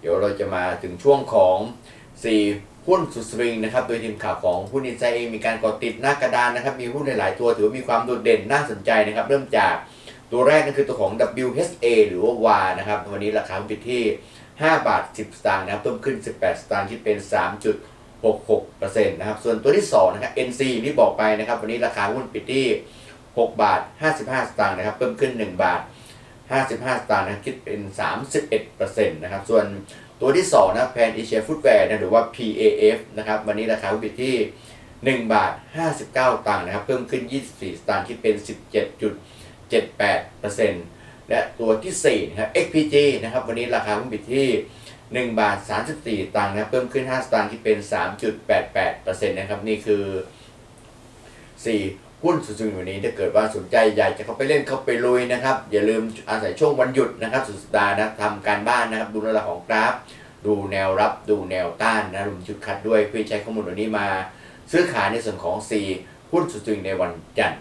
เดี๋ยวเราจะมาถึงช่วงของ 4 หุ้นสุดสวิงนะครับ โดยทีมข่าวของหุ้นอินไซด์เองมีการกดติดหน้ากระดานนะครับ มีหุ้นหลายๆตัวถือว่ามีความโดดเด่นน่าสนใจนะครับ เริ่มจากตัวแรกนั่นคือตัวของ WHA หรือว่า W นะครับ วันนี้ราคาปิดที่ 5 บาท 10 สตางค์นะครับเพิ่มขึ้น 18 สตางค์ที่เป็น 3.66%นะครับ ส่วนตัวที่ 2 นะครับ NC ที่บอกไปนะครับ วันนี้ราคาหุ้นปิดที่ 6 บาท 55 สตางค์นะครับ เพิ่มขึ้น 1 บาท 55 สตางค์นะคิดเป็น 31%นะครับ ส่วนตัวที่ 2 นะแพนเอเชียฟุตแวร์นะหรือว่า PAF นะครับ วันนี้ราคาหุ้นปิดที่ 1 บาท 59 ตังค์นะครับ เพิ่มขึ้น 24 สตางค์คิดเป็น 17.78%และตัวที่ 4 นะครับ XPG นะครับ วันนี้ราคาหุ้นปิดที่ 1 บาท 34 ตังค์นะครับเพิ่มขึ้น 5 สตางค์คิดเป็น 3.88%นะครับ นี่คือ 4 หุ้นสุดๆวันนี้ถ้าเกิดว่าสนใจอยากจะเข้าไปเล่นเข้าไปลุยนะครับ อย่าลืมอาศัยช่วงวันหยุดนะครับ สุดสัปดาห์นะทำการบ้านนะครับดูระดับของกราฟ ดูแนวรับดูแนวต้านนะรวมจุดคัดด้วยเพื่อใช้ข้อมูลเหล่านี้มา ซื้อขายในส่วนของ4หุ้นสุดๆในวันจันทร์